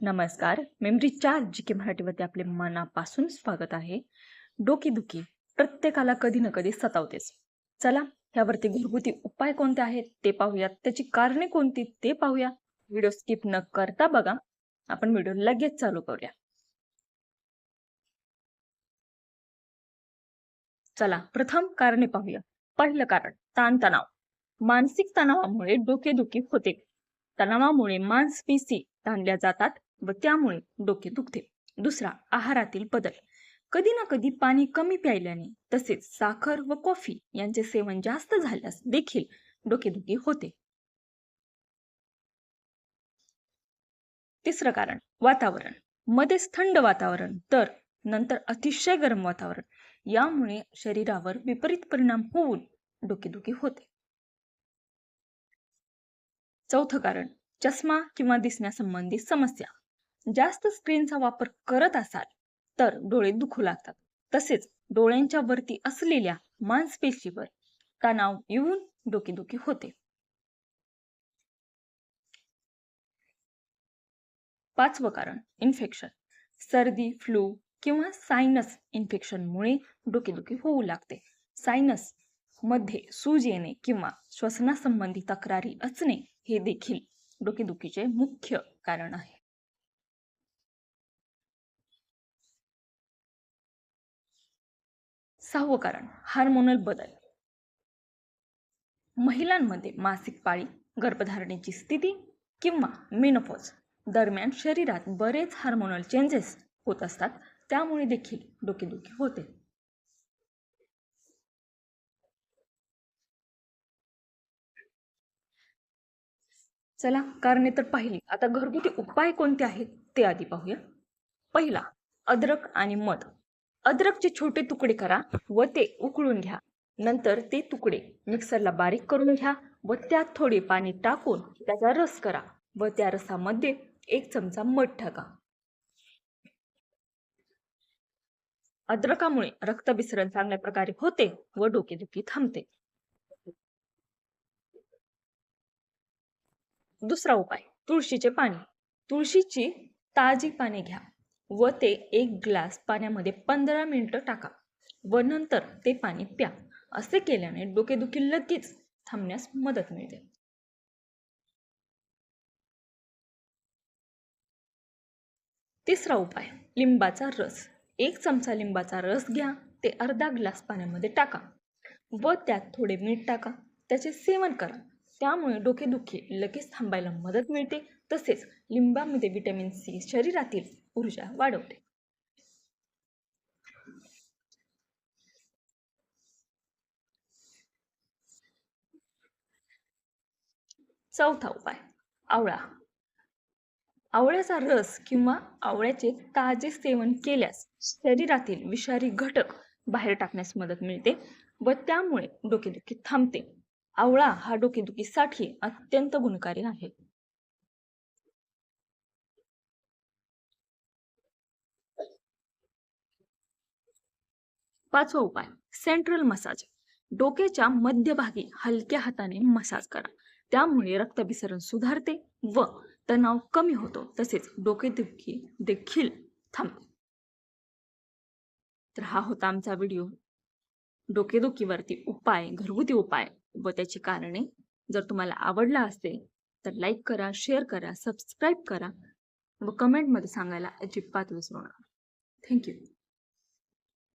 नमस्कार. मेमरी चार जी के मराठीवरती आपले मनापासून स्वागत आहे. डोकेदुखी प्रत्येकाला कधी ना कधी सतावतेच. चला यावरती घरगुती उपाय कोणते आहेत ते पाहूया त्याची कारणे कोणती ते पाहूया. व्हिडिओ स्किप न करता बघा. आपण व्हिडिओ लगेच चालू करूया. चला प्रथम कारणे पाहूया. पहिलं कारण ताणतणाव. मानसिक तणावामुळे डोकेदुखी होते. तणावामुळे मांसपेशी ताणल्या जातात. व त्यामुळे डोके दुखते दुसरा आहारातील बदल. कधी ना कधी पाणी कमी प्यायल्याने तसेच साखर व कॉफी यांचे सेवन जास्त झाल्यास देखील डोकेदुखी होते. तिसरं कारण वातावरण. मध्येच थंड वातावरण तर नंतर अतिशय गरम वातावरण. यामुळे शरीरावर विपरीत परिणाम होऊन डोकेदुखी होते. चौथं कारण चष्मा किंवा दिसण्यासंबंधी समस्या. जास्त स्क्रीनचा वापर करत असाल तर डोळे दुखू लागतात. तसेच डोळ्यांच्या वरती असलेल्या मांसपेशीवर तणाव येऊन डोकेदुखी होते. पाचवं कारण इन्फेक्शन सर्दी फ्लू किंवा सायनस इन्फेक्शनमुळे डोकेदुखी होऊ लागते. सायनसमध्ये सूज येणे किंवा श्वसनासंबंधी तक्रारी असणे हे देखील डोकेदुखीचे मुख्य कारण आहे. सहावं कारण हार्मोनल बदल. महिलांमध्ये मासिक पाळी गर्भधारणेची स्थिती किंवा मेनोपॉज दरम्यान शरीरात बरेच हार्मोनल चेंजेस होत असतात त्यामुळे देखील डोकेदुखी होते. चला कारणे तर पाहिली. आता घरगुती उपाय कोणते आहेत ते आधी पाहूया. पहिला अद्रक आणि मध. अद्रकचे छोटे तुकडे करा व ते उकळून घ्या. नंतर ते तुकडे मिक्सरला बारीक करून घ्या व त्यात थोडे पाणी टाकून त्याचा रस करा व त्या रसामध्ये एक चमचा मध टाका. अद्रकामुळे रक्तभिसरण चांगल्या प्रकारे होते व डोकेदुखी थांबते. दुसरा उपाय तुळशीचे पाणी. तुळशीची ताजी पाने घ्या. व ते एक ग्लास पाण्यामध्ये पंधरा मिनटं टाका व नंतर ते पाणी प्या. असे केल्याने डोकेदुखी लगेच थांबण्यास मदत मिळते. तिसरा उपाय लिंबाचा रस. एक चमचा लिंबाचा रस घ्या ते अर्धा ग्लास पाण्यामध्ये टाका व त्यात थोडे मीठ टाका. त्याचे सेवन करा. त्यामुळे डोकेदुखी लगेच थांबायला मदत मिळते. तसेच लिंबामध्ये विटॅमिन सी शरीरातील ऊर्जा वाढवते. चौथा उपाय आवळा. आवळ्याचा रस किंवा आवळ्याचे ताजे सेवन केल्यास शरीरातील विषारी घटक बाहेर टाकण्यास मदत मिळते व त्यामुळे डोकेदुखी थांबते. आवळा हा डोकेदुखीसाठी अत्यंत गुणकारी आहे. पाचवा उपाय सेंट्रल मसाज डोक्याच्या मध्यभागी हलक्या हाताने मसाज करा. त्यामुळे रक्तभिसरण सुधारते व तणाव कमी होतो. तसेच डोकेदुखी देखील थांबते. तर हा होता आमचा व्हिडिओ डोकेदुखीवरती उपाय घरगुती उपाय व त्याची कारणे. जर तुम्हाला आवडला असेल तर लाईक करा शेअर करा सबस्क्राईब करा व कमेंटमध्ये सांगायला अजिबात विसरू नका. थँक्यू